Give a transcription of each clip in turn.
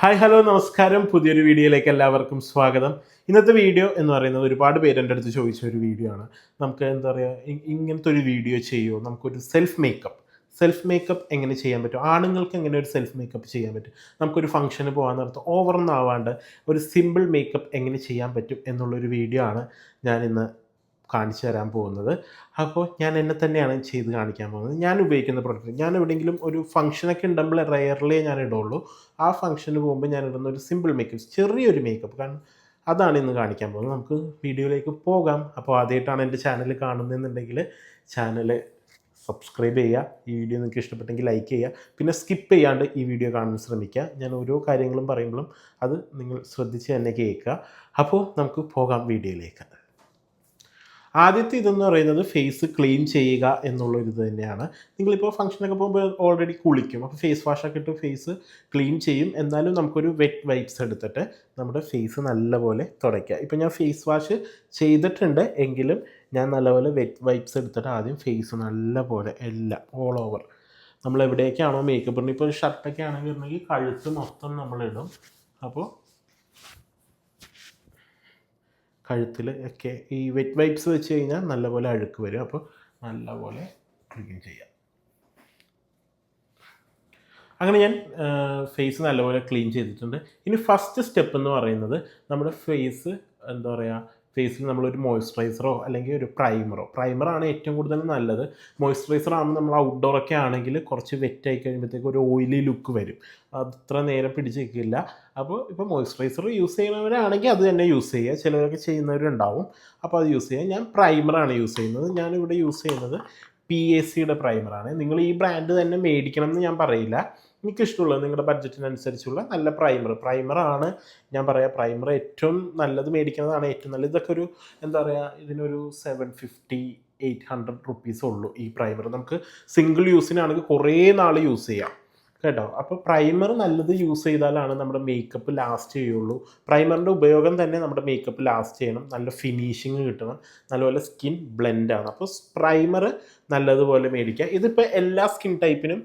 Hi hello നമസ്കാരം. പുതിയൊരു വീഡിയോയിലേക്ക് എല്ലാവർക്കും സ്വാഗതം. ഇന്നത്തെ വീഡിയോ എന്ന് പറയുന്നത് ഒരുപാട് പേര് എന്റെ അടുത്ത് ചോദിച്ച ഒരു വീഡിയോ ആണ്. നമുക്ക് എന്താ പറയുക ഇങ്ങനത്തെ ഒരു വീഡിയോ ചെയ്യുമോ നമുക്കൊരു സെൽഫ് മേക്കപ്പ് സെൽഫ് മേക്കപ്പ് എങ്ങനെ ചെയ്യാൻ പറ്റും? ആണുങ്ങൾക്ക് എങ്ങനെ ഒരു സെൽഫ് മേക്കപ്പ് ചെയ്യാൻ പറ്റും? നമുക്കൊരു ഫംഗ്ഷന് പോകാൻ നേരത്ത് ഓവർ ആവാണ്ട് ഒരു സിമ്പിൾ മേക്കപ്പ് എങ്ങനെ ചെയ്യാൻ പറ്റും എന്നുള്ളൊരു വീഡിയോ ആണ് ഞാൻ ഇന്ന് കാണിച്ചു തരാൻ പോകുന്നത്. അപ്പോൾ ഞാൻ എന്നെ തന്നെയാണ് ചെയ്ത് കാണിക്കാൻ പോകുന്നത്. ഞാൻ ഉപയോഗിക്കുന്ന പ്രൊഡക്റ്റ് ഞാൻ എവിടെയെങ്കിലും ഒരു ഫംഗ്ഷനൊക്കെ ഉണ്ടെങ്കിൽ റയർലേ ഞാൻ ഇടുള്ളൂ. ആ ഫംഗ്ഷന് പോകുമ്പോൾ ഞാൻ ഇടുന്ന ഒരു സിമ്പിൾ മേക്കപ്പ് ചെറിയൊരു മേക്കപ്പ് കാരണം അതാണ് ഇന്ന് കാണിക്കാൻ പോകുന്നത്. നമുക്ക് വീഡിയോയിലേക്ക് പോകാം. അപ്പോൾ ആദ്യമായിട്ടാണ് എന്റെ ചാനൽ കാണുന്നതെന്നുണ്ടെങ്കിൽ ചാനൽ സബ്സ്ക്രൈബ് ചെയ്യുക. ഈ വീഡിയോ നിങ്ങൾക്ക് ഇഷ്ടപ്പെട്ടെങ്കിൽ ലൈക്ക് ചെയ്യുക. പിന്നെ സ്കിപ്പ് ചെയ്യാണ്ട് ഈ വീഡിയോ കാണാൻ ശ്രമിക്കുക. ഞാൻ ഓരോ കാര്യങ്ങളും പറയുമ്പോഴും അത് നിങ്ങൾ ശ്രദ്ധിച്ച് തന്നെ കേൾക്കുക. അപ്പോൾ നമുക്ക് പോകാം വീഡിയോയിലേക്ക്. ആദ്യത്തെ ഇതെന്ന് പറയുന്നത് ഫേസ് ക്ലീൻ ചെയ്യുക എന്നുള്ളൊരു ഇത് തന്നെയാണ്. നിങ്ങളിപ്പോൾ ഫംഗ്ഷനൊക്കെ പോകുമ്പോൾ ഓൾറെഡി കുളിക്കും. അപ്പോൾ ഫേസ് വാഷൊക്കെ ഇട്ട് ഫേസ് ക്ലീൻ ചെയ്യും. എന്നാലും നമുക്കൊരു വെറ്റ് വൈപ്സ് എടുത്തിട്ട് നമ്മുടെ ഫേസ് നല്ലപോലെ തുടയ്ക്കുക. ഇപ്പോൾ ഞാൻ ഫേസ് വാഷ് ചെയ്തിട്ടുണ്ട് എങ്കിലും ഞാൻ നല്ലപോലെ വെറ്റ് വൈപ്സ് എടുത്തിട്ട് ആദ്യം ഫേസ് നല്ലപോലെ എല്ലാം ഓൾ ഓവർ നമ്മൾ എവിടെയൊക്കെയാണോ മേക്കപ്പ് ഇടുന്നത് ഇപ്പോൾ ഷർട്ടൊക്കെ ആണെങ്കിൽ ഉണ്ടെങ്കിൽ കഴുത്ത് മൊത്തം നമ്മളിടും. അപ്പോൾ കഴുത്തിൽ ഒക്കെ ഈ വെറ്റ് വൈപ്സ് വെച്ച് കഴിഞ്ഞാൽ നല്ലപോലെ അഴുക്ക് വരും. അപ്പോൾ നല്ലപോലെ ക്ലീൻ ചെയ്യാം. അങ്ങനെ ഞാൻ ഫേസ് നല്ലപോലെ ക്ലീൻ ചെയ്തിട്ടുണ്ട്. ഇനി ഫസ്റ്റ് സ്റ്റെപ്പ് എന്ന് പറയുന്നത് നമ്മുടെ ഫേസ് എന്താ പറയുക ഫേസിൽ നമ്മളൊരു മോയ്സ്ചറൈസറോ അല്ലെങ്കിൽ ഒരു പ്രൈമറോ. പ്രൈമറാണ് ഏറ്റവും കൂടുതൽ നല്ലത്. മോയ്സ്ചറൈസർ ആകുമ്പോൾ നമ്മൾ ഔട്ട്ഡോർ ഒക്കെ ആണെങ്കിൽ കുറച്ച് വെറ്റ് ആയി കഴിയുമ്പോഴത്തേക്ക് ഒരു ഓയിലി ലുക്ക് വരും. അത്ര നേരം പിടിച്ച് നിൽക്കില്ല അപ്പോൾ ഇപ്പോൾ മോയ്സ്ചറൈസർ യൂസ് ചെയ്യുന്നവരാണെങ്കിൽ അത് തന്നെ യൂസ് ചെയ്യുക. ചിലരൊക്കെ ചെയ്യുന്നവരുണ്ടാവും. അപ്പോൾ അത് യൂസ് ചെയ്യുക. ഞാൻ പ്രൈമറാണ് യൂസ് ചെയ്യുന്നത്. ഞാനിവിടെ യൂസ് ചെയ്യുന്നത് പി എ സിയുടെ പ്രൈമറാണ് നിങ്ങൾ ഈ ബ്രാൻഡ് തന്നെ മേടിക്കണം എന്ന് ഞാൻ പറയില്ല. എനിക്കിഷ്ടമുള്ളത് നിങ്ങളുടെ ബഡ്ജറ്റിനനുസരിച്ചുള്ള നല്ല പ്രൈമർ പ്രൈമറാണ് ഞാൻ പറയാം പ്രൈമർ ഏറ്റവും നല്ലത് മേടിക്കുന്നതാണ്. ഏറ്റവും നല്ലത് ഇതൊക്കെ ഒരു എന്താ പറയുക ഇതിനൊരു seven fifty eight hundred rupees ഉള്ളൂ ഈ പ്രൈമർ നമുക്ക് സിംഗിൾ യൂസിനാണെങ്കിൽ കുറേ നാൾ യൂസ് ചെയ്യാം. കേട്ടോ? അപ്പോൾ പ്രൈമർ നല്ലത് യൂസ് ചെയ്താലാണ് നമ്മുടെ മേക്കപ്പ് ലാസ്റ്റ് ചെയ്യുള്ളൂ. പ്രൈമറിന്റെ ഉപയോഗം തന്നെ നമ്മുടെ മേക്കപ്പ് ലാസ്റ്റ് ചെയ്യണം. നല്ല ഫിനിഷിങ് കിട്ടണം. നല്ലപോലെ സ്കിൻ ബ്ലെൻഡാണ് അപ്പോൾ പ്രൈമർ നല്ലതുപോലെ മേടിക്കുക ഇതിപ്പോൾ എല്ലാ സ്കിൻ ടൈപ്പിനും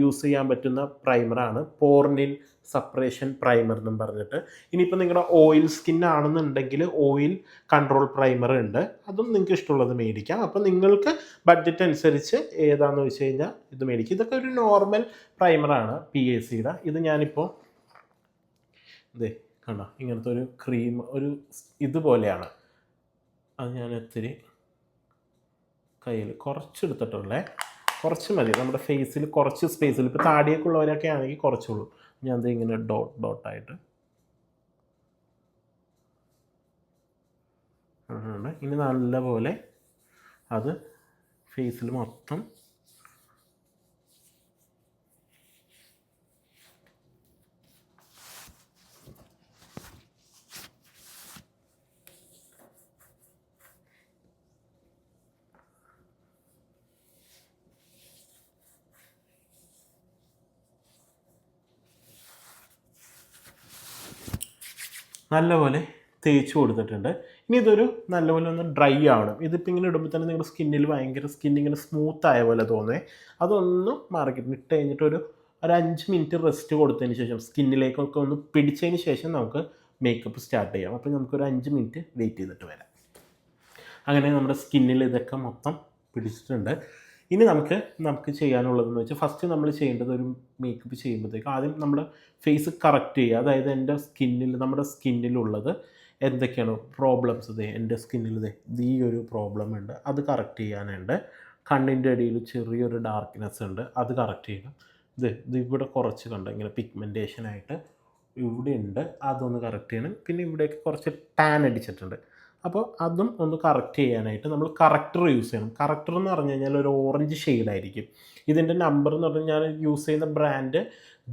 യൂസ് ചെയ്യാൻ പറ്റുന്ന പ്രൈമറാണ് പോർണിൻ സപ്പറേഷൻ പ്രൈമർ എന്നും പറഞ്ഞിട്ട്. ഇനിയിപ്പോൾ നിങ്ങളുടെ ഓയിൽ സ്കിൻ ആണെന്നുണ്ടെങ്കിൽ ഓയിൽ കൺട്രോൾ പ്രൈമർ ഉണ്ട്. അതും നിങ്ങൾക്ക് ഇഷ്ടമുള്ളത് മേടിക്കാം. അപ്പോൾ നിങ്ങൾക്ക് ബഡ്ജറ്റ് അനുസരിച്ച് ഏതാണെന്ന് വെച്ച് കഴിഞ്ഞാൽ ഇത് മേടിക്കും. ഇതൊക്കെ ഒരു നോർമൽ പ്രൈമറാണ് പി എ സിയുടെ ഇത് ഞാനിപ്പോൾ ഇതേ കണ്ടോ? ഇങ്ങനത്തെ ഒരു ക്രീം ഒരു ഇതുപോലെയാണ് അത് ഞാൻ ഒത്തിരി കയ്യിൽ കുറച്ചെടുത്തിട്ടുള്ളേ. കുറച്ച് മതി. നമ്മുടെ ഫേസിൽ കുറച്ച് സ്പേസിൽ ഇപ്പോൾ താടിയൊക്കെ ഉള്ളവരൊക്കെ ആണെങ്കിൽ കുറച്ചുള്ളൂ. ഞാൻ ഇങ്ങനെ ഡോട്ട് ഡോട്ടായിട്ട് ഇനി നല്ലപോലെ അത് ഫേസിൽ മൊത്തം നല്ലപോലെ തേച്ച് കൊടുത്തിട്ടുണ്ട്. ഇനി ഇതൊരു നല്ലപോലെ ഒന്ന് ഡ്രൈ ആവണം. ഇതിപ്പോൾ ഇങ്ങനെ ഇടുമ്പോൾ തന്നെ നിങ്ങളുടെ സ്കിന്നിൽ ഭയങ്കര സ്കിൻ ഇങ്ങനെ സ്മൂത്ത് ആയ പോലെ തോന്നേ അതൊന്ന് മാർക്കറ്റിന് ഇട്ട് കഴിഞ്ഞിട്ട് ഒരു ഒരു അഞ്ച് മിനിറ്റ് റെസ്റ്റ് കൊടുത്തതിന് ശേഷം സ്കിന്നിലേക്കൊക്കെ ഒന്ന് പിടിച്ചതിന് ശേഷം നമുക്ക് മേക്കപ്പ് സ്റ്റാർട്ട് ചെയ്യാം. അപ്പോൾ നമുക്കൊരു അഞ്ച് മിനിറ്റ് വെയിറ്റ് ചെയ്തിട്ട് വരാം. അങ്ങനെ നമ്മുടെ സ്കിന്നിൽ ഇതൊക്കെ മൊത്തം പിടിച്ചിട്ടുണ്ട്. ഇനി നമുക്ക് നമുക്ക് ചെയ്യാനുള്ളതെന്ന് വെച്ചാൽ ഫസ്റ്റ് നമ്മൾ ചെയ്യേണ്ടത് ഒരു മേക്കപ്പ് ചെയ്യുമ്പോഴത്തേക്ക് ആദ്യം നമ്മൾ ഫേസ് കറക്റ്റ് ചെയ്യുക. അതായത് എന്റെ സ്കിന്നിൽ നമ്മുടെ സ്കിന്നിലുള്ളത് എന്തൊക്കെയാണ് പ്രോബ്ലംസ് ഇതേ എന്റെ സ്കിന്നിൽ ഇതേ ഈ ഒരു പ്രോബ്ലം ഉണ്ട്. അത് കറക്റ്റ് ചെയ്യാനുണ്ട്. കണ്ണിന്റെ അടിയിൽ ചെറിയൊരു ഡാർക്ക്നെസ് ഉണ്ട്. അത് കറക്റ്റ് ചെയ്യണം. ഇത് ഇത് ഇവിടെ കുറച്ച് കണ്ട്? ഇങ്ങനെ പിഗ്മെന്റേഷനായിട്ട് ഇവിടെ ഉണ്ട് അതൊന്ന് കറക്റ്റ് ചെയ്യണം. പിന്നെ ഇവിടെയൊക്കെ കുറച്ച് ടാൻ അടിച്ചിട്ടുണ്ട്. അപ്പോൾ അതും ഒന്ന് കറക്റ്റ് ചെയ്യാനായിട്ട് നമ്മൾ കറക്ടർ യൂസ് ചെയ്യണം. കറക്ടർ എന്ന് പറഞ്ഞു കഴിഞ്ഞാൽ ഒരു ഓറഞ്ച് ഷെയ്ഡായിരിക്കും ഇതിന്റെ നമ്പർ എന്ന് പറഞ്ഞാൽ ഞാൻ യൂസ് ചെയ്യുന്ന ബ്രാൻഡ്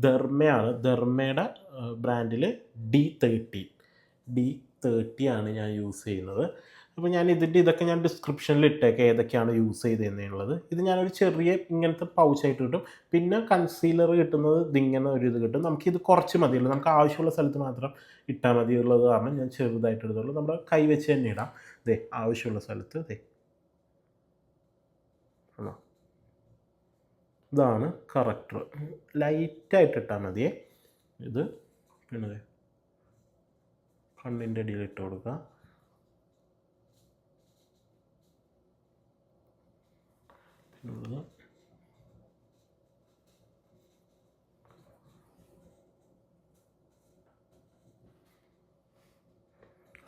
ധർമ്മയാണ് ധർമ്മയുടെ ബ്രാൻഡിൽ ഡി തേർട്ടി ഡി തേർട്ടിയാണ് ഞാൻ യൂസ് ചെയ്യുന്നത്. അപ്പോൾ ഞാൻ ഇതിന്റെ ഇതൊക്കെ ഞാൻ ഡിസ്ക്രിപ്ഷനിൽ ഇട്ടേക്കാം ഏതൊക്കെയാണ് യൂസ് ചെയ്തതെന്നുള്ളത് ഇത് ഞാനൊരു ചെറിയ ഇങ്ങനത്തെ പൗച്ചായിട്ട് കിട്ടും. പിന്നെ കൺസീലർ കിട്ടുന്നത് ഇതിങ്ങനെ ഒരു ഇത് കിട്ടും. നമുക്കിത് കുറച്ച് മതിയുള്ളൂ നമുക്ക് ആവശ്യമുള്ള സ്ഥലത്ത് മാത്രം ഇട്ടാൽ മതിയുള്ളത് കാരണം ഞാൻ ചെറുതായിട്ട് എടുത്തുള്ളൂ നമ്മുടെ കൈ വെച്ച് തന്നെ ഇടാം. ദേ ആവശ്യമുള്ള സ്ഥലത്ത് ദേ. ആണോ? ഇതാണ് കറക്റ്റർ ലൈറ്റായിട്ട് ഇട്ടാൽ മതിയേ. ഇത് പിന്നെ കണ്ണിന്റെ അടിയിൽ ഇട്ട് കൊടുക്കുക പിന്നുള്ളത്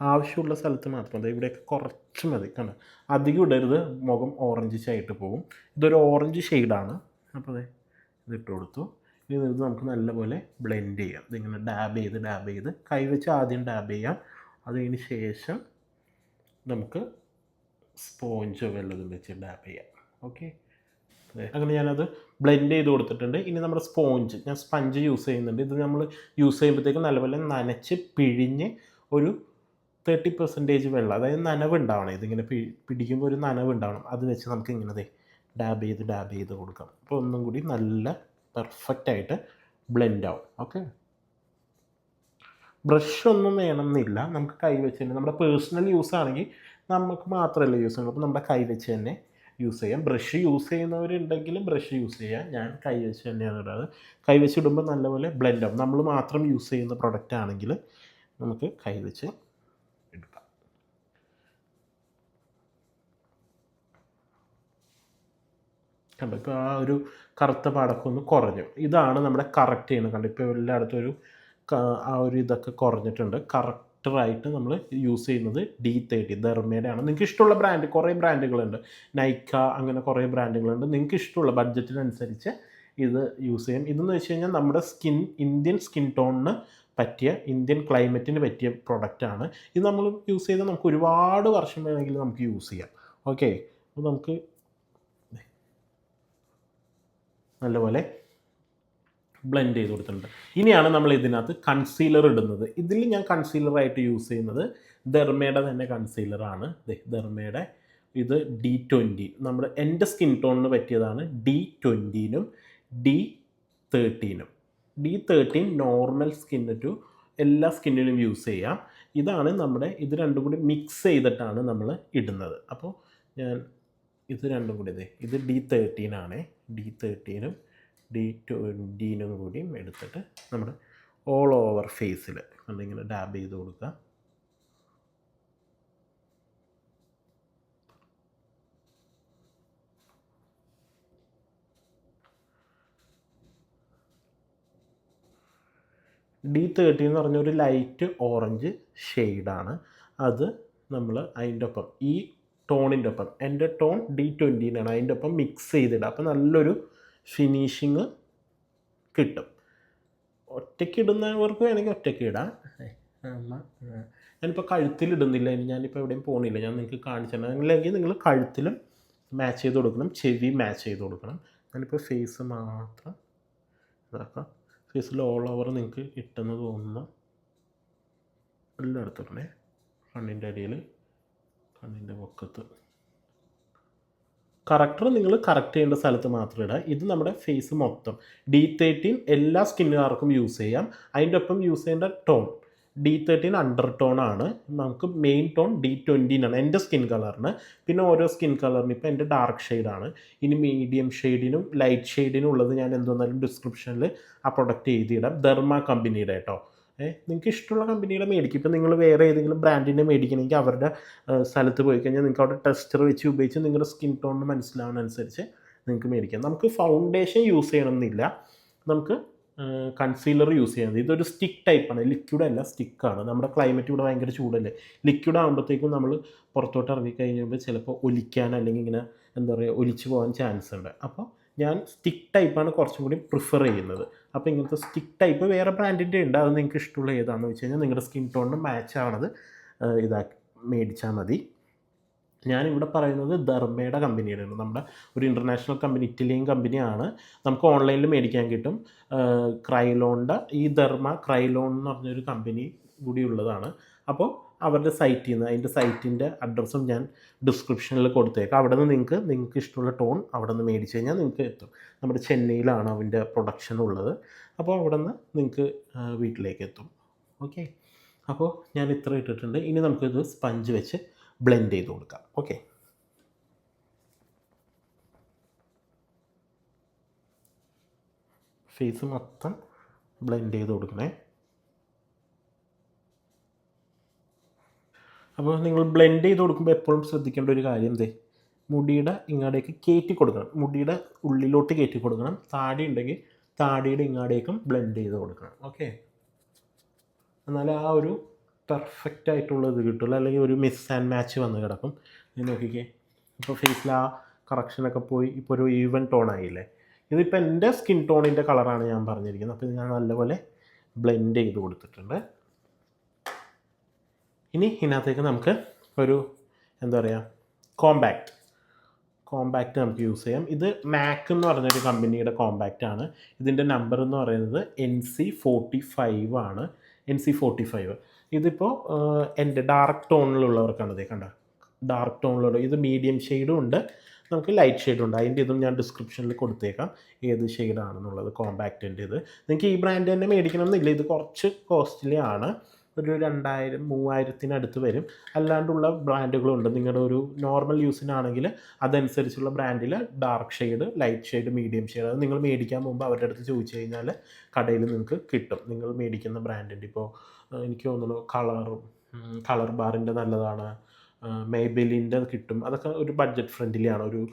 ആവശ്യമുള്ള സ്ഥലത്ത് മാത്രം മതി ഇവിടെയൊക്കെ കുറച്ച് മതി കണ്ട? അധികം ഇടരുത് മുഖം ഓറഞ്ച് ആയിട്ട് പോകും. ഇതൊരു ഓറഞ്ച് ഷെയ്ഡാണ് അപ്പോൾ അതെ ഇതിട്ട് കൊടുത്തു. ഇനി ഇത് നമുക്ക് നല്ലപോലെ ബ്ലെൻഡ് ചെയ്യാം. ഇതിങ്ങനെ ഡാബ് ചെയ്ത് ഡാബ് ചെയ്ത് കൈ വെച്ച് ആദ്യം ഡാബ് ചെയ്യാം. അതിന് ശേഷം നമുക്ക് സ്പോഞ്ചോ വല്ലതും വെച്ച് ഡാബ് ചെയ്യാം. ഓക്കെ അങ്ങനെ ഞാനത് ബ്ലെൻഡ് ചെയ്ത് കൊടുത്തിട്ടുണ്ട്. ഇനി നമ്മുടെ സ്പോഞ്ച് ഞാൻ സ്പഞ്ച് യൂസ് ചെയ്യുന്നുണ്ട്. ഇത് നമ്മൾ യൂസ് ചെയ്യുമ്പോഴത്തേക്കും നല്ലപോലെ നനച്ച് പിഴിഞ്ഞ് ഒരു തേർട്ടി പെർസെന്റേജ് വെള്ളം അതായത് നനവ് ഉണ്ടാവണം ഇതിങ്ങനെ പിടിക്കുമ്പോൾ ഒരു നനവ് ഉണ്ടാവണം അത് വെച്ച് നമുക്ക് ഇങ്ങനെ ഡാബ് ചെയ്ത് ഡാബ് ചെയ്ത് കൊടുക്കാം. അപ്പോൾ ഒന്നും കൂടി നല്ല പെർഫെക്റ്റ് ആയിട്ട് ബ്ലെൻഡ് ആവും. ഓക്കെ ബ്രഷ് ഒന്നും വേണമെന്നില്ല. നമുക്ക് കൈ വെച്ച് തന്നെ നമ്മുടെ പേഴ്സണൽ യൂസ് ആണെങ്കിൽ നമുക്ക് മാത്രമല്ല യൂസ് ചെയ്യുന്നത് അപ്പോൾ നമ്മുടെ കൈ വെച്ച് തന്നെ യൂസ് ചെയ്യാം. ബ്രഷ് യൂസ് ചെയ്യുന്നവരുണ്ടെങ്കിലും ബ്രഷ് യൂസ് ചെയ്യാം. ഞാൻ കൈ വെച്ച് തന്നെയാണ് ഇടാറ്. കൈ വെച്ച് ഇടുമ്പോൾ നല്ലപോലെ ബ്ലെൻഡ് ആവും. നമ്മൾ മാത്രം യൂസ് ചെയ്യുന്ന പ്രൊഡക്റ്റ് ആണെങ്കിൽ നമുക്ക് കൈവച്ച് എടുക്കാം. കണ്ടോ? ഇപ്പോൾ ആ ഒരു കറുത്ത പാടൊക്കെ ഒന്ന് കുറഞ്ഞു. ഇതാണ് നമ്മുടെ കറക്റ്റ് ചെയ്യുന്നത്. കണ്ടോ? ഇപ്പോൾ എല്ലായിടത്തും ഒരു ആ ഒരു ഇതൊക്കെ കുറഞ്ഞിട്ടുണ്ട്. കറക്റ്ററായിട്ട് നമ്മൾ യൂസ് ചെയ്യുന്നത് ഡി തേർട്ടി ധർമ്മയുടെ ആണ്. നിങ്ങൾക്ക് ഇഷ്ടമുള്ള ബ്രാൻഡ് കുറേ ബ്രാൻഡുകളുണ്ട് നൈക്ക അങ്ങനെ കുറേ ബ്രാൻഡുകളുണ്ട് നിങ്ങൾക്ക് ഇഷ്ടമുള്ള ബഡ്ജറ്റിനനുസരിച്ച് ഇത് യൂസ് ചെയ്യാം. ഇതെന്ന് വെച്ച് കഴിഞ്ഞാൽ നമ്മുടെ സ്കിൻ ഇന്ത്യൻ സ്കിൻ ടോണിന് പറ്റിയ ഇന്ത്യൻ ക്ലൈമറ്റിന് പറ്റിയ പ്രൊഡക്റ്റാണ് ഇത് നമ്മൾ യൂസ് ചെയ്താൽ നമുക്ക് ഒരുപാട് വർഷം വേണമെങ്കിൽ നമുക്ക് യൂസ് ചെയ്യാം. ഓക്കെ അപ്പോൾ നമുക്ക് നല്ലപോലെ ബ്ലെൻഡ് ചെയ്ത് കൊടുത്തിട്ടുണ്ട്. ഇനിയാണ് നമ്മൾ ഇതിനകത്ത് കൺസീലർ ഇടുന്നത്. ഇതിൽ ഞാൻ കൺസീലറായിട്ട് യൂസ് ചെയ്യുന്നത് ദെർമയുടെ തന്നെ കൺസീലറാണ് ദെർമയുടെ ഇത് ഡി ട്വന്റി നമ്മുടെ എന്റെ സ്കിൻ ടോണിന് പറ്റിയതാണ് ഡി ട്വന്റീനും D തേർട്ടീനും D thirteen normal skin to എല്ലാ സ്കിന്നിനും യൂസ് ചെയ്യാം. ഇതാണ് നമ്മുടെ ഇത് രണ്ടും കൂടി മിക്സ് ചെയ്തിട്ടാണ് നമ്മൾ ഇടുന്നത്. അപ്പോൾ ഞാൻ ഇത് രണ്ടും കൂടി ഇതേ ഡി തേർട്ടീൻ ആണ്. ഡി തേർട്ടീനും ഡി ഡീനും കൂടിയും എടുത്തിട്ട് നമ്മൾ ഓൾ ഓവർ ഫേസിൽ കണ്ടിങ്ങനെ ഡാബ് ചെയ്ത് കൊടുക്കുക. ഡി തേർട്ടി എന്ന് പറഞ്ഞ ഒരു ലൈറ്റ് ഓറഞ്ച് ഷെയ്ഡാണ് അത് നമ്മൾ അതിന്റെ ഒപ്പം ഈ ടോണിന്റെ ഒപ്പം എന്റെ ടോൺ ഡി ട്വന്റീനാണ് അതിന്റെ ഒപ്പം മിക്സ് ചെയ്തിടുക അപ്പോൾ നല്ലൊരു ഫിനിഷിങ് കിട്ടും. ഒറ്റയ്ക്ക് ഇടുന്നവർക്ക് വേണമെങ്കിൽ ഒറ്റയ്ക്ക് ഇടാം. ഞാനിപ്പോൾ കഴുത്തിലിടുന്നില്ല ഞാനിപ്പോൾ എവിടെയും പോകുന്നില്ല ഞാൻ നിങ്ങൾക്ക് കാണിച്ചു തരാം. അല്ലെങ്കിൽ നിങ്ങൾ കഴുത്തിലും മാച്ച് ചെയ്ത് കൊടുക്കണം. ചെവി മാച്ച് ചെയ്ത് കൊടുക്കണം. ഞാനിപ്പോൾ ഫേസ് മാത്രം ഇതാക്കാം. ഫേസിൽ ഓൾ ഓവർ നിങ്ങൾക്ക് ഇട്ടെന്ന് തോന്നുന്ന എടുത്തിട്ടുണ്ടേ കണ്ണിന്റെ അടിയിൽ കണ്ണിന്റെ പൊക്കത്ത്. കറക്റ്റർ നിങ്ങൾ കറക്റ്റ് ചെയ്യേണ്ട സ്ഥലത്ത് മാത്രം ഇടുക ഇത് നമ്മുടെ ഫേസ് മൊത്തം. ഡി തേർട്ടീൻ എല്ലാ സ്കിന്നുകാർക്കും യൂസ് ചെയ്യാം. അതിന്റെ ഒപ്പം യൂസ് ചെയ്യേണ്ട tone D thirteen under tone ആണ്. നമുക്ക് മെയിൻ ടോൺ ഡി ട്വന്റീനാണ് എന്റെ സ്കിൻ കളറിന് പിന്നെ ഓരോ സ്കിൻ കളറിന് ഇപ്പോൾ എന്റെ ഡാർക്ക് ഷെയ്ഡാണ് ഇനി മീഡിയം ഷെയ്ഡിനും ലൈറ്റ് ഷെയ്ഡിനും ഉള്ളത് ഞാൻ എന്തുവന്നാലും ഡിസ്ക്രിപ്ഷനിൽ ആ പ്രൊഡക്റ്റ് എഴുതിയിടാം. ധർമ്മ കമ്പനിയുടെ കേട്ടോ. നിങ്ങൾക്ക് ഇഷ്ടമുള്ള കമ്പനികളെ മേടിക്കും. ഇപ്പം നിങ്ങൾ വേറെ ഏതെങ്കിലും ബ്രാൻഡിന്റെ മേടിക്കണമെങ്കിൽ അവരുടെ സ്ഥലത്ത് പോയി കഴിഞ്ഞാൽ നിങ്ങൾക്ക് അവിടെ ടെസ്റ്റർ വെച്ച് ഉപയോഗിച്ച് നിങ്ങളുടെ സ്കിൻ ടോണിന് മനസ്സിലാവുന്നതനുസരിച്ച് നിങ്ങൾക്ക് മേടിക്കാം. നമുക്ക് ഫൗണ്ടേഷൻ യൂസ് ചെയ്യണമെന്നില്ല നമുക്ക് കൺസീലർ യൂസ് ചെയ്യുന്നത് ഇതൊരു സ്റ്റിക്ക് ടൈപ്പാണ് ലിക്വിഡ് അല്ല സ്റ്റിക്കാണ് നമ്മുടെ ക്ലൈമറ്റ് ഇവിടെ ഭയങ്കര ചൂടല്ലേ. ലിക്വിഡ് ആകുമ്പോഴത്തേക്കും നമ്മൾ പുറത്തോട്ട് ഇറങ്ങി ഇറങ്ങിക്കഴിഞ്ഞപ്പോൾ ചിലപ്പോൾ ഒലിക്കാൻ അല്ലെങ്കിൽ ഇങ്ങനെ എന്താ പറയുക ഒലിച്ചു പോകാൻ ചാൻസ് ഉണ്ട്. അപ്പോൾ ഞാൻ സ്റ്റിക്ക് ടൈപ്പാണ് കുറച്ചും കൂടി പ്രിഫർ ചെയ്യുന്നത്. അപ്പോൾ ഇങ്ങനത്തെ സ്റ്റിക്ക് ടൈപ്പ് വേറെ ബ്രാൻഡിന്റെ ഉണ്ട്. അത് നിങ്ങൾക്ക് ഇഷ്ടമുള്ള ഏതാണെന്ന് വെച്ച് കഴിഞ്ഞാൽ നിങ്ങളുടെ സ്കിൻ ടോണിന് മാച്ച് ആവണത് ഇതാ ഇതാക്കി മേടിച്ചാൽ മതി. ഞാനിവിടെ പറയുന്നത് ധർമ്മയുടെ കമ്പനിയുടെ നമ്മുടെ ഒരു ഇന്റർനാഷണൽ കമ്പനി ഇറ്റലിയൻ കമ്പനിയാണ് നമുക്ക് ഓൺലൈനിൽ മേടിക്കാൻ കിട്ടും. ക്രൈലോണിന്റെ ഈ ധർമ്മ ക്രൈലോൺ എന്ന് പറഞ്ഞൊരു കമ്പനി കൂടി ഉള്ളതാണ്. അപ്പോൾ അവരുടെ സൈറ്റിൽ നിന്ന് അതിന്റെ സൈറ്റിന്റെ അഡ്രസ്സും ഞാൻ ഡിസ്ക്രിപ്ഷനിൽ കൊടുത്തേക്കാം. അവിടെ നിന്ന് നിങ്ങൾക്ക് നിങ്ങൾക്ക് ഇഷ്ടമുള്ള ടോൺ അവിടെ നിന്ന് മേടിച്ച് കഴിഞ്ഞാൽ നിങ്ങൾക്ക് എത്തും. നമ്മുടെ ചെന്നൈയിലാണ് അവന്റെ പ്രൊഡക്ഷൻ ഉള്ളത്. അപ്പോൾ അവിടെ നിന്ന് നിങ്ങൾക്ക് വീട്ടിലേക്ക് എത്തും. ഓക്കെ അപ്പോൾ ഞാൻ ഇത്ര ഇട്ടിട്ടുണ്ട്. ഇനി നമുക്കിത് സ്പഞ്ച് വെച്ച് ബ്ലെൻഡ് ചെയ്ത് കൊടുക്കാം. ഓക്കെ ഫേസ് മൊത്തം ബ്ലെൻഡ് ചെയ്ത് കൊടുക്കണേ. അപ്പോൾ നിങ്ങൾ ബ്ലെൻഡ് ചെയ്ത് കൊടുക്കുമ്പോൾ എപ്പോഴും ശ്രദ്ധിക്കേണ്ട ഒരു കാര്യം എന്തേ മുടിയുടെ ഇങ്ങാടേക്ക് കയറ്റി കൊടുക്കണം. മുടിയുടെ ഉള്ളിലോട്ട് കയറ്റി കൊടുക്കണം. താടി ഉണ്ടെങ്കിൽ താടിയുടെ ഇങ്ങാടേക്കും ബ്ലെൻഡ് ചെയ്ത് കൊടുക്കണം. ഓക്കെ എന്നാൽ ആ ഒരു പെർഫെക്റ്റ് ആയിട്ടുള്ള ഇത് കിട്ടുള്ളൂ. അല്ലെങ്കിൽ ഒരു മിസ് ആൻഡ് മാച്ച് വന്ന് കിടക്കും. നീ നോക്കിക്കേ. ഇപ്പോൾ ഫേസിൽ ആ കറക്ഷനൊക്കെ പോയി. ഇപ്പോൾ ഒരു ഈവൻ ടോൺ ആയില്ലേ? ഇതിപ്പോൾ എന്റെ സ്കിൻ ടോണിന്റെ കളറാണ് ഞാൻ പറഞ്ഞിരിക്കുന്നത്. അപ്പോൾ ഞാൻ നല്ലപോലെ ബ്ലെൻഡ് ചെയ്ത് കൊടുത്തിട്ടുണ്ട്. ഇനി ഇതിനകത്തേക്ക് നമുക്ക് ഒരു എന്താ പറയുക കോമ്പാക്റ്റ് കോമ്പാക്റ്റ് നമുക്ക് യൂസ് ചെയ്യാം. ഇത് മാക് എന്ന് പറഞ്ഞൊരു കമ്പനിയുടെ കോമ്പാക്റ്റ് ആണ്. ഇതിന്റെ നമ്പർ എന്ന് പറയുന്നത് എൻ സി ഫോർട്ടി ഫൈവ് ആണ്. എൻ സി ഫോർട്ടി ഫൈവ് ഇതിപ്പോൾ എന്റെ ഡാർക്ക് ടോണിലുള്ളവർക്കാണ് ഇതേ കണ്ട? ഡാർക്ക് ടോണിലുള്ള ഇത് മീഡിയം ഷെയ്ഡും ഉണ്ട്. നമുക്ക് ലൈറ്റ് ഷെയ്ഡും ഉണ്ട്. അതിന്റെ ഇതും ഞാൻ ഡിസ്ക്രിപ്ഷനിൽ കൊടുത്തേക്കാം. ഏത് ഷെയ്ഡാണെന്നുള്ളത് കോമ്പാക്റ്റിന്റെ ഇത് നിങ്ങൾക്ക് ഈ ബ്രാൻഡ് തന്നെ മേടിക്കണം എന്നില്ല ഇത് കുറച്ച് കോസ്റ്റ്ലി ആണ്. ഒരു രണ്ടായിരം മൂവായിരത്തിനടുത്ത് വരും. അല്ലാണ്ടുള്ള ബ്രാൻഡുകളുണ്ട്. നിങ്ങളുടെ ഒരു നോർമൽ യൂസിനാണെങ്കിൽ അതനുസരിച്ചുള്ള ബ്രാൻഡിൽ dark shade light shade medium shade അത് നിങ്ങൾ മേടിക്കാൻ മുമ്പ് അവരുടെ അടുത്ത് ചോദിച്ചു കഴിഞ്ഞാൽ കടയിൽ നിങ്ങൾക്ക് കിട്ടും. നിങ്ങൾ മേടിക്കുന്ന ബ്രാൻഡിന്റെ ഇപ്പോൾ എനിക്ക് തോന്നുന്നു കളറും കളർ ബാറിന്റെ നല്ലതാണ്. മേബെലിന്റെ കിട്ടും. അതൊക്കെ ഒരു ബഡ്ജറ്റ് ഫ്രണ്ട്ലിയാണ് ഒരു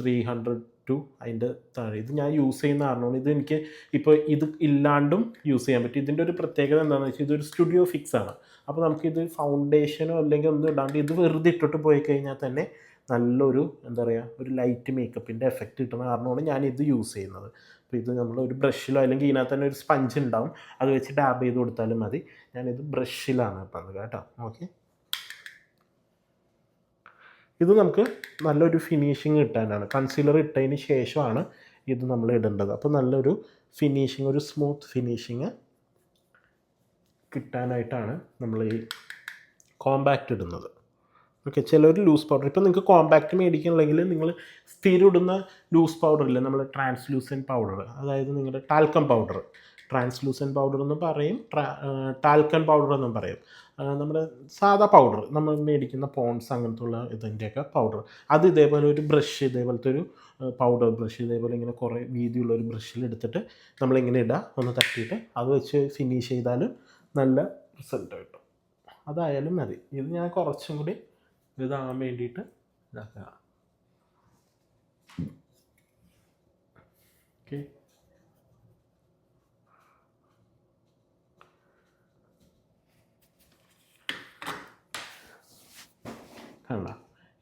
ത്രീ ഹൺഡ്രഡ് ടു അതിന്റെ താഴെ. ഇത് ഞാൻ യൂസ് ചെയ്യുന്ന കാരണമാണ്. ഇത് എനിക്ക് ഇപ്പോൾ ഇത് ഇല്ലാണ്ടും യൂസ് ചെയ്യാൻ പറ്റും. ഇതിന്റെ ഒരു പ്രത്യേകത എന്താണെന്ന് വെച്ചാൽ ഇതൊരു സ്റ്റുഡിയോ ഫിക്സ് ആണ്. അപ്പോൾ നമുക്കിത് ഫൗണ്ടേഷനോ അല്ലെങ്കിൽ ഒന്നും ഇടാണ്ട് ഇത് വെറുതെ ഇട്ടിട്ട് പോയി കഴിഞ്ഞാൽ തന്നെ നല്ലൊരു എന്താ പറയുക ഒരു ലൈറ്റ് മേക്കപ്പിന്റെ എഫക്റ്റ് കിട്ടുന്ന കാരണമാണ് ഞാൻ ഇത് യൂസ് ചെയ്യുന്നത്. അപ്പോൾ ഇത് നമ്മൾ ഒരു ബ്രഷിലോ അല്ലെങ്കിൽ ഇതിനകത്ത് തന്നെ ഒരു സ്പഞ്ച് ഉണ്ടാവും. അത് വെച്ച് ഡാബ് ചെയ്ത് കൊടുത്താലും മതി. ഞാനിത് ബ്രഷിലാണ് പറഞ്ഞത് കേട്ടോ. ഓക്കെ ഇത് നമുക്ക് നല്ലൊരു ഫിനിഷിങ് കിട്ടാനാണ്. കൺസീലർ ഇട്ടതിന് ശേഷമാണ് ഇത് നമ്മൾ ഇടേണ്ടത്. അപ്പോൾ നല്ലൊരു ഫിനിഷിങ് ഒരു സ്മൂത്ത് ഫിനിഷിങ് കിട്ടാനായിട്ടാണ് നമ്മൾ ഈ കോമ്പാക്റ്റ് ഇടുന്നത്. ഓക്കെ ചിലർ ലൂസ് പൗഡർ ഇപ്പോൾ നിങ്ങൾക്ക് കോമ്പാക്റ്റ് മേടിക്കണമെങ്കിൽ നിങ്ങൾ സ്ഥിരം ഇടുന്ന ലൂസ് പൗഡർ ഇല്ല? നമ്മൾ ട്രാൻസ്ലൂസൻ പൗഡർ അതായത് നിങ്ങളുടെ ടാൽക്കം പൗഡർ ട്രാൻസ്ലൂസൻ പൗഡർ എന്ന് പറയും ടാൽക്കൻ പൗഡർ എന്നും പറയും. നമ്മുടെ സാധാ പൗഡർ നമ്മൾ മേടിക്കുന്ന പോൺസ് അങ്ങനത്തെ ഉള്ള ഇതിന്റെയൊക്കെ പൗഡർ അത് ഇതേപോലെ ഒരു ബ്രഷ് ഇതേപോലത്തെ ഒരു പൗഡർ ബ്രഷ് ഇതേപോലെ ഇങ്ങനെ കുറേ വീതിയുള്ള ഒരു ബ്രഷിൽ എടുത്തിട്ട് നമ്മളിങ്ങനെ ഇടുക ഒന്ന് തട്ടിയിട്ട് അത് വെച്ച് ഫിനിഷ് ചെയ്താലും നല്ല റിസൾട്ട് കിട്ടും. അതായാലും മതി. ഇത് ഞാൻ കുറച്ചും കൂടി ഇതാകാൻ വേണ്ടിയിട്ട് ഇതാക്കുക ഓക്കെ കണ്ട?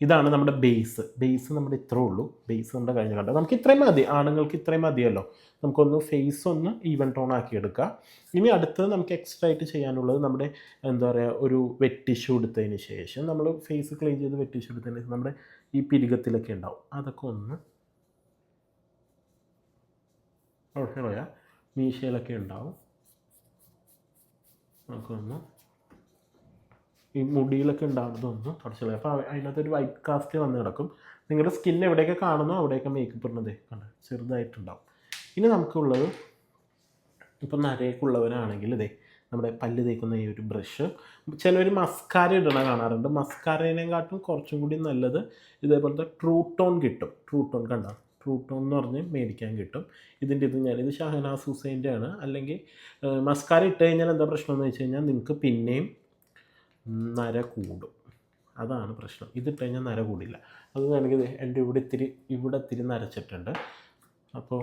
ഇതാണ് നമ്മുടെ ബേസ് ബേസ് നമ്മുടെ ഇത്രേ ഉള്ളൂ. ബേസ് നമ്മുടെ കഴിഞ്ഞ കണ്ട? നമുക്ക് ഇത്രയും മതി. ആണുങ്ങൾക്ക് ഇത്രയും മതിയല്ലോ. നമുക്കൊന്ന് ഫേസ് ഒന്ന് ഈവൻ ടോൺ ആക്കി എടുക്കുക ഇനി അടുത്തത് നമുക്ക് എക്സ്ട്രാ ആയിട്ട് ചെയ്യാനുള്ളത് നമ്മുടെ എന്താ പറയുക ഒരു വെറ്റ് എടുത്തതിന് ശേഷം നമ്മൾ ഫേസ് ക്ലീൻ ചെയ്ത് വെറ്റ് എടുത്തതിന് ശേഷം നമ്മുടെ ഈ പിരികത്തിലൊക്കെ ഉണ്ടാവും. അതൊക്കെ ഒന്ന് മീശയിലൊക്കെ ഉണ്ടാവും. നമുക്കൊന്ന് ഈ മുടിയിലൊക്കെ ഉണ്ടാകുന്നതൊന്നും തുടച്ചില്ല അപ്പോൾ അതിനകത്ത് ഒരു വൈറ്റ് കാസ്റ്റ് വന്ന് കിടക്കും. നിങ്ങളുടെ സ്കിൻ എവിടെയൊക്കെ കാണുന്നോ അവിടെയൊക്കെ മേക്കപ്പ് ഇടുന്നത് കണ്ട? ചെറുതായിട്ടുണ്ടാവും. ഇനി നമുക്കുള്ളത് ഇപ്പം നരയൊക്കെ ഉള്ളവരാണെങ്കിൽ ഇതേ നമ്മുടെ പല്ല് തേക്കുന്ന ഈ ഒരു ബ്രഷ് ചിലർ മസ്കാര ഇടണ കാണാറുണ്ട്. മസ്കാരേനെക്കാട്ടും കുറച്ചും കൂടി നല്ലത് ഇതേപോലത്തെ ട്രൂട്ടോൺ കിട്ടും. ട്രൂട്ടോൺ കണ്ട? ട്രൂട്ടോൺ എന്ന് പറഞ്ഞ് മേടിക്കാൻ കിട്ടും. ഇതിന്റെ ഇത് ഞാൻ ഇത് ഷഹനാസ് ഹുസൈന്റെ ആണ് അല്ലെങ്കിൽ മസ്കാര ഇട്ട് കഴിഞ്ഞാൽ എന്താ പ്രശ്നം എന്ന് വെച്ച് കഴിഞ്ഞാൽ നിങ്ങൾക്ക് പിന്നെയും നര കൂടും അതാണ് പ്രശ്നം. ഇതിട്ട് കഴിഞ്ഞാൽ നര കൂടില്ല അത് വേണമെങ്കിൽ എന്റെ ഇവിടെ ഇത്തിരി ഇവിടെ ഇത്തിരി നരച്ചിട്ടുണ്ട്. അപ്പോൾ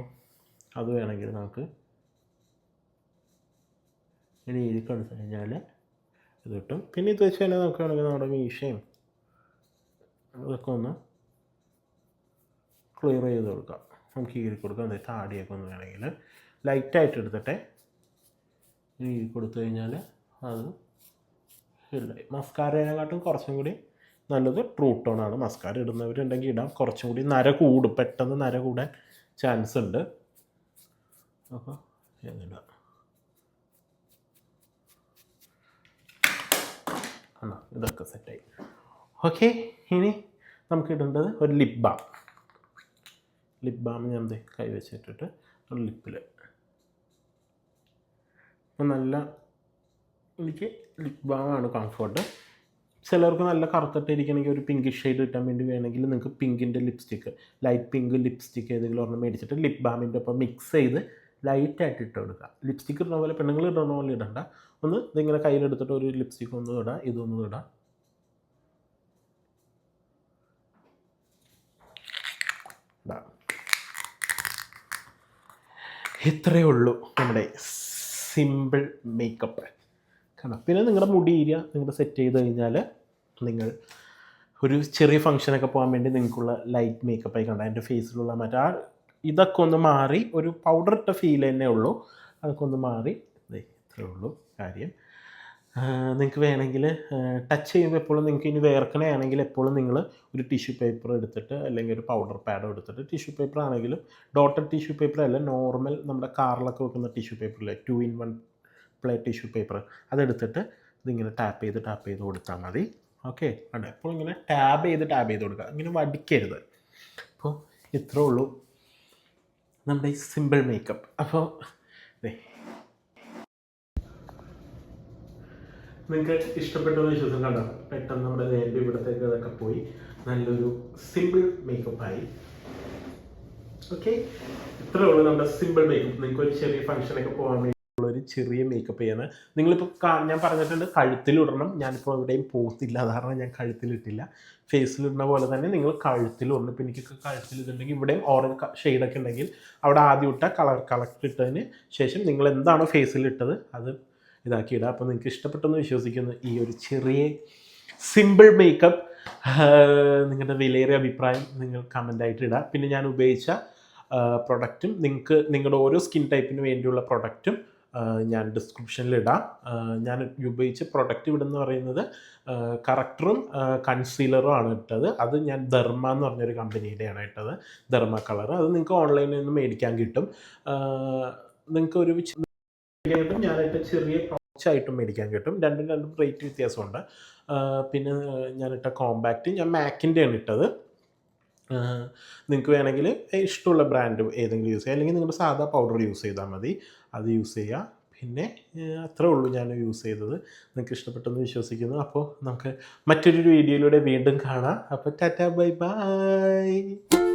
അത് വേണമെങ്കിൽ നമുക്ക് ഇനി എഴുതി കണ്ടു കഴിഞ്ഞാൽ ഇത് കിട്ടും. പിന്നെ ഇത് വെച്ച് കഴിഞ്ഞാൽ നമുക്ക് വേണമെങ്കിൽ നമ്മുടെ മീശയും അതൊക്കെ ഒന്ന് ക്ലിയർ ചെയ്ത് കൊടുക്കാം. നമുക്ക് കീറി കൊടുക്കാം. എന്നിട്ട് താടിയൊക്കെ ഒന്ന് വേണമെങ്കിൽ ലൈറ്റായിട്ട് എടുത്തിട്ടെ. കീറി കൊടുത്തു കഴിഞ്ഞാൽ അത് ഇല്ല. മസ്കാരേനെക്കാട്ടും കുറച്ചും കൂടി നല്ലത് ട്രൂ ടോൺ ആണ്. മസ്കാര ഇടുന്നവരുണ്ടെങ്കിൽ ഇടാം. കുറച്ചും കൂടി നര കൂടും. പെട്ടെന്ന് നര കൂടാൻ ചാൻസ് ഉണ്ട്. അപ്പോൾ എന്നിടാം എന്നാ ഇതൊക്കെ സെറ്റായി ഓക്കെ ഇനി നമുക്ക് ഇടേണ്ടത് ഒരു ലിപ് ബാം ലിപ് ബാം ഞാൻ ദേ കൈ വെച്ചിട്ടിട്ട് ഒരു ലിപ്പിൽ നല്ല എനിക്ക് ലിപ് ബാമാണ് കംഫർട്ട് ചിലർക്ക് നല്ല കറുത്തിട്ടിരിക്കണമെങ്കിൽ ഒരു പിങ്കിഷ് ഷെയ്ഡ് കിട്ടാൻ വേണ്ടി വേണമെങ്കിൽ നിങ്ങൾക്ക് പിങ്കിന്റെ ലിപ്സ്റ്റിക്ക് ലൈറ്റ് പിങ്ക് ലിപ്സ്റ്റിക്ക് ഏതെങ്കിലും ഒരെണ്ണം മേടിച്ചിട്ട് ലിപ് ബാമിന്റെ ഒപ്പം മിക്സ് ചെയ്ത് ലൈറ്റായിട്ട് ഇട്ട് കൊടുക്കുക. ലിപ്സ്റ്റിക്ക് ഇടുന്ന പോലെ പെണ്ണുങ്ങൾ ഇടുന്ന പോലെ ഇടണ്ട. ഒന്ന് ഇതിങ്ങനെ കയ്യിലെടുത്തിട്ട് ഒരു ലിപ്സ്റ്റിക്ക് ഒന്ന് ഇടാം ഇതൊന്ന് ഇടാം. ഇത്രയേ ഉള്ളൂ നമ്മുടെ സിമ്പിൾ മേക്കപ്പ് പിന്നെ നിങ്ങളുടെ മുടി ഏരിയ നിങ്ങൾ സെറ്റ് ചെയ്ത് കഴിഞ്ഞാൽ നിങ്ങൾ ഒരു ചെറിയ ഫംഗ്ഷനൊക്കെ പോകാൻ വേണ്ടി നിങ്ങൾക്കുള്ള ലൈറ്റ് മേക്കപ്പ് ആയി കണ്ട? എന്റെ ഫേസിലുള്ള മറ്റേ ആ ഇതൊക്കെ ഒന്ന് മാറി ഒരു പൗഡർ ഇട്ട ഫീൽ തന്നെ ഉള്ളൂ. അതൊക്കെ ഒന്ന് മാറി. ഇത്രയേ ഉള്ളൂ കാര്യം. നിങ്ങൾക്ക് വേണമെങ്കിൽ ടച്ച് ചെയ്യുമ്പോൾ എപ്പോഴും നിങ്ങൾക്ക് ഇനി വേർക്കണയാണെങ്കിൽ എപ്പോഴും നിങ്ങൾ ഒരു ടിഷ്യൂ പേപ്പർ എടുത്തിട്ട് അല്ലെങ്കിൽ ഒരു പൗഡർ പാഡോ എടുത്തിട്ട് ടിഷ്യൂ പേപ്പർ ആണെങ്കിലും ഡോട്ടഡ് ടിഷ്യൂ പേപ്പർ അല്ല നോർമൽ നമ്മുടെ കാറിലൊക്കെ വെക്കുന്ന tissue പേപ്പറില്ലേ two in one ply tissue paper അതെടുത്തിട്ട് ഇതിങ്ങനെ ടാപ്പ് ചെയ്ത് ടാപ്പ് ചെയ്ത് കൊടുത്താൽ മതി. ഓക്കെ? അതെ അപ്പോൾ ഇങ്ങനെ ടാബ് ചെയ്ത് ടാബ് ചെയ്ത് കൊടുക്കുക. ഇങ്ങനെ വടിക്കരുത് അപ്പോൾ ഇത്രേ ഉള്ളൂ നമ്മുടെ ഈ സിമ്പിൾ മേക്കപ്പ്. അപ്പോൾ നിങ്ങൾക്ക് ഇഷ്ടപ്പെട്ടു എന്ന് വിശ്വസം കണ്ടോ? പെട്ടെന്ന് നമ്മുടെ നേരത്തെ ഇവിടത്തേക്ക് അതൊക്കെ പോയി. നല്ലൊരു സിമ്പിൾ മേക്കപ്പായി. ഓക്കെ? ഇത്രേ ഉള്ളൂ നമ്മുടെ സിമ്പിൾ മേക്കപ്പ്. നിങ്ങൾക്ക് ഒരു ചെറിയ ഫംഗ്ഷനൊക്കെ പോകാൻ ചെറിയ മേക്കപ്പ് ചെയ്യുന്നത് നിങ്ങളിപ്പോൾ ഞാൻ പറഞ്ഞിട്ടുണ്ട് കഴുത്തിലിടണം. ഞാനിപ്പോൾ എവിടെയും പോകുന്നില്ല കാരണം ഞാൻ കഴുത്തിലിട്ടില്ല. ഫേസിലിടുന്ന പോലെ തന്നെ നിങ്ങൾ കഴുത്തിലിടണം. ഇപ്പം എനിക്ക് കഴുത്തിലിട്ടുണ്ടെങ്കിൽ ഇവിടെയും ഓറഞ്ച് ഷെയ്ഡൊക്കെ ഉണ്ടെങ്കിൽ അവിടെ ആദ്യം ഇട്ട കളർ കളക്ട് ഇട്ടതിന് ശേഷം നിങ്ങൾ എന്താണോ ഫേസിലിട്ടത് അത് ഇതാക്കി ഇടുക അപ്പോൾ നിങ്ങൾക്ക് ഇഷ്ടപ്പെട്ടെന്ന് വിശ്വസിക്കുന്നു. ഈ ഒരു ചെറിയ സിമ്പിൾ മേക്കപ്പ് നിങ്ങളുടെ വിലയേറിയ അഭിപ്രായം നിങ്ങൾ കമന്റായിട്ട് ഇടുക. പിന്നെ ഞാൻ ഉപയോഗിച്ച പ്രൊഡക്റ്റും നിങ്ങൾക്ക് നിങ്ങളുടെ ഓരോ സ്കിൻ ടൈപ്പിന് വേണ്ടിയുള്ള പ്രൊഡക്റ്റും ഞാൻ ഡിസ്ക്രിപ്ഷനിൽ ഇടാം. ഞാൻ ഉപയോഗിച്ച പ്രൊഡക്റ്റ് ഇവിടെ എന്ന് പറയുന്നത് കറക്ടറും കൺസീലറും ആണ് ഇട്ടത്. അത് ഞാൻ ധർമ്മ എന്ന് പറഞ്ഞൊരു കമ്പനിയുടെയാണ് ഇട്ടത്. ധർമ്മ കളർ അത് നിങ്ങൾക്ക് ഓൺലൈനിൽ നിന്ന് മേടിക്കാൻ കിട്ടും. നിങ്ങൾക്ക് ഒരു ഞാനിട്ട് ചെറിയ ആയിട്ടും മേടിക്കാൻ കിട്ടും. രണ്ടും രണ്ടും റേറ്റ് വ്യത്യാസമുണ്ട്. പിന്നെ ഞാനിട്ട കോമ്പാക്റ്റ് ഞാൻ മാക്കിന്റെയാണ് ഇട്ടത്. നിങ്ങൾക്ക് വേണമെങ്കിൽ ഇഷ്ടമുള്ള ബ്രാൻഡ് ഏതെങ്കിലും യൂസ് ചെയ്യാം. അല്ലെങ്കിൽ നിങ്ങളുടെ സാധാ പൗഡർ യൂസ് ചെയ്താൽ മതി. അത് യൂസ് ചെയ്യുക. പിന്നെ അത്രേ ഉള്ളൂ ഞാൻ യൂസ് ചെയ്തത്. നിങ്ങൾക്ക് ഇഷ്ടപ്പെട്ടെന്ന് വിശ്വസിക്കുന്നു. അപ്പോൾ നമുക്ക് മറ്റൊരു വീഡിയോയിലൂടെ വീണ്ടും കാണാം. അപ്പോൾ ടാറ്റ ബൈ ബൈ.